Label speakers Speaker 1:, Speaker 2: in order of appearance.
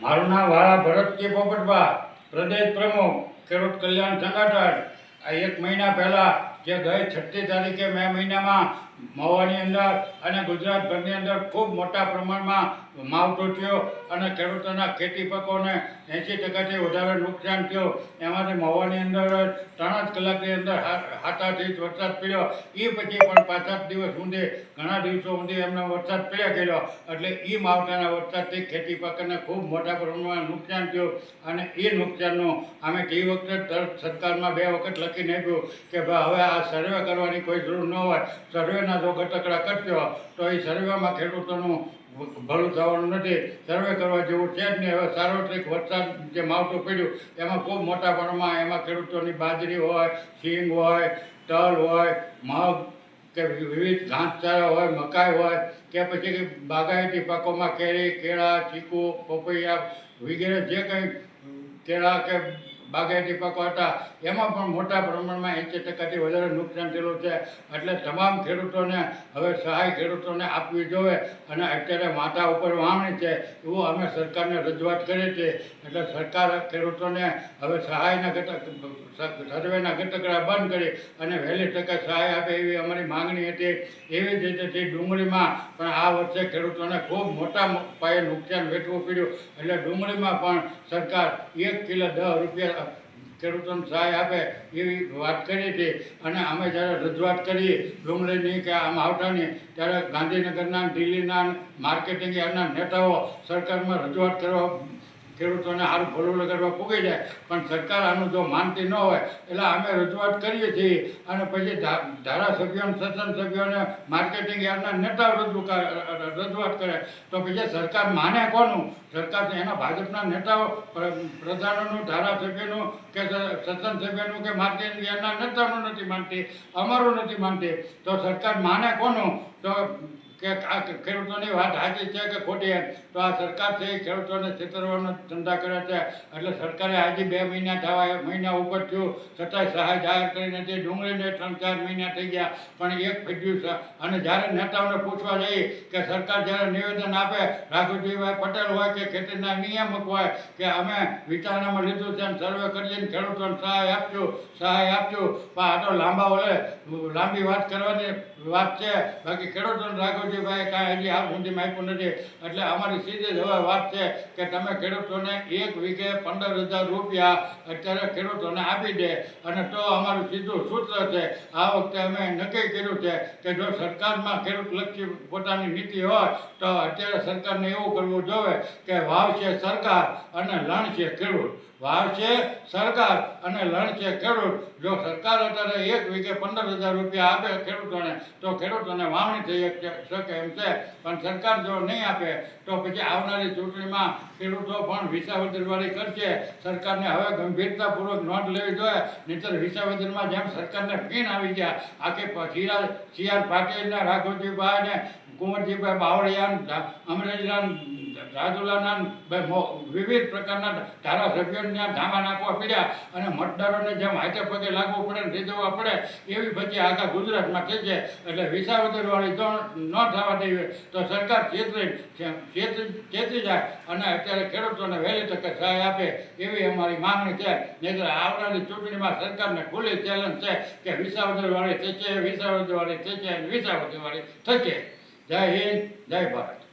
Speaker 1: મારું નામ વાળા ભરતજી પોપટભા પ્રદેશ પ્રમુખ, ખેડૂત કલ્યાણ સંગઠન આ એક મહિના પહેલાં જે ગઈ છઠ્ઠી તારીખે મે મહિનામાં મહુવાની અંદર અને ગુજરાતભરની અંદર ખૂબ મોટા પ્રમાણમાં માવઠો અને ખેડૂતોના ખેતી પકોને એંસી ટકાથી વધારે નુકસાન થયું. એમાંથી મહુવાની અંદર ત્રણ જ કલાકની અંદર હાથાથી વરસાદ પડ્યો. એ પછી પણ પાંચ સાત દિવસ ઊંધે ઘણા દિવસો ઊંધે એમને વરસાદ પડ્યા ગયેલો. એટલે એ માવઠાના વરસાદથી ખેતી પાકોને ખૂબ મોટા પ્રમાણમાં નુકસાન થયું અને એ નુકસાનનું અમે તે વખતે સરકારમાં બે વખત લખીને આપ્યું કે ભાઈ હવે આ સર્વે કરવાની કોઈ જરૂર ન હોય. સર્વેના જો ઘટકડા કરશો, તો એ સર્વેમાં ખેડૂતોનું ભલું થવાનું નથી. સર્વે કરવા જેવું છે જ નહીં. હવે સાર્વત્રિક વરસાદ જે માવઠું પડ્યું, એમાં ખૂબ મોટા પ્રમાણમાં એમાં ખેડૂતોની બાજરી હોય, સિંગ હોય, તલ હોય, મગ કે વિવિધ ઘાસચારા હોય, મકાઈ હોય, કે પછી બાગાયતી પાકોમાં કેરી, કેળા, ચીકુ, પપૈયા વગેરે જે કંઈ કેળા કે બાગાયતી પાકો હતા. એમાં પણ મોટા પ્રમાણમાં એંસી ટકાથી વધારે નુકસાન થયેલું છે. એટલે તમામ ખેડૂતોને હવે સહાય ખેડૂતોને આપવી જોઈએ. અને અત્યારે માથા ઉપર વાવણી છે. એવું અમે સરકારને રજૂઆત કરી છે. એટલે સરકાર ખેડૂતોને હવે સહાયના ઘટક, સર્વેના ઘટકડા બંધ કરી અને વહેલી તકે સહાય આપે એવી અમારી માંગણી હતી. એવી જ રીતે તે ડુંગળીમાં પણ આ વર્ષે ખેડૂતોને ખૂબ મોટા પાયે નુકસાન વેઠવું પડ્યું. એટલે ડુંગળીમાં પણ સરકાર એક કિલો દસ રૂપિયા ખેડૂતોને સહાય આપે એવી વાત કરી હતી. અને અમે જ્યારે રજૂઆત કરી ડુંગળીની કે આમ આવતાની, ત્યારે ગાંધીનગરના દિલ્હીના માર્કેટિંગ એના નેતાઓ સરકારમાં રજૂઆત કરવા ખેડૂતોને સારું ભલું લગાડવા પૂગી જાય, પણ સરકાર આનું જો માનતી ન હોય, એટલે અમે રજૂઆત કરીએ છીએ. અને પછી ધારાસભ્યોને સત્સંગ સભ્યોને માર્કેટિંગ યાર્ડના નેતાઓ રજૂ રજૂઆત કરે. તો પછી સરકાર માને કોનું? સરકાર એના ભાજપના નેતાઓ પ્રધાનોનું, ધારાસભ્યનું કે સ- સભ્યનું કે માર્કેટિંગ યાર્ડના નેતાનું નથી માનતી, અમારું નથી માનતી. તો સરકાર માને કોનું? તો કે આ ખેડૂતોની વાત સાચી છે કે ખોટી એમ? તો આ સરકાર છે ખેડૂતોને છેતરવાનો ધંધા કરે છે. એટલે સરકારે આજે બે મહિના થવા, મહિના ઉપર થયું. છતાંય સહાય જાહેર કરી નથી. ડુંગળીને ત્રણ, ચાર મહિના થઈ ગયા. પણ એક ફેડ્યું છે. અને જ્યારે નેતાઓને પૂછવા જઈએ કે સરકાર જ્યારે નિવેદન આપે રાઘુજીભાઈ પટેલ હોય કે ખેતીના નિયામક હોય, કે અમે વિચારણામાં લીધું છે અને સર્વે કરીને ખેડૂતોને સહાય આપજો સહાય આપજો. પણ આ તો લાંબા ઓલે, લાંબી વાત કરવાની વાત છે. બાકી ખેડૂતોને રાઘવજીભાઈ કાંઈ હજી હાલ સુધી માપ્યું નથી. એટલે અમારી સીધી જ હવે વાત છે કે તમે ખેડૂતોને એક વીઘે પંદર હજાર રૂપિયા અત્યારે ખેડૂતોને આપી દે. અને તો અમારું સીધું સૂત્ર છે, આ વખતે અમે નક્કી કર્યું છે કે જો સરકારમાં ખેડૂતલક્ષી પોતાની નીતિ હોય, તો અત્યારે સરકારને એવું કરવું જોઈએ કે વાવ છે સરકાર અને લણ છે ખેડૂત. વાવશે સરકાર અને લણ છે ખેડૂત. જો સરકાર અત્યારે એક વીઘે પંદર હજાર રૂપિયા આપે ખેડૂતોને, તો ખેડૂતોને વાવણી થઈ શકે એમ છે. પણ સરકાર જો નહીં આપે, તો પછી આવનારી ચૂંટણીમાં ખેડૂતો પણ વિસાવદરવાળી કરશે. સરકારને હવે ગંભીરતાપૂર્વક નોંધ લેવી જોઈએ. નહીંતર વિસાવદરમાં જેમ સરકારને ફીણ આવી ગયા, આખી ચીરા સી આર પાટીલને રાઘવજીભાઈ ને, કુંવરજીભાઈ બાવળિયા અમરેલીના રાજુલાના વિવિધ પ્રકારના ધારાસભ્યોને ધામા નાખવા પડ્યા અને મતદારોને જેમ હાથે પગે લાગવું પડે ને રીઝવવા પડે, એવી પછી આખા ગુજરાતમાં થઈ છે. એટલે વિસાવદરવાળી તો ન થવા દેવી તો સરકાર ચેતરી ચેતરી જાય અને અત્યારે ખેડૂતોને વહેલી તકે સહાય આપે એવી અમારી માંગણી છે. નહીં આવનારી ચૂંટણીમાં સરકારને ખુલ્લી ચેલેન્જ છે કે વિસાવદરવાળી થશે વિસાવદરવાળી થશે વિસાવદરવાળી થશે જય હિન્દ, જય ભારત.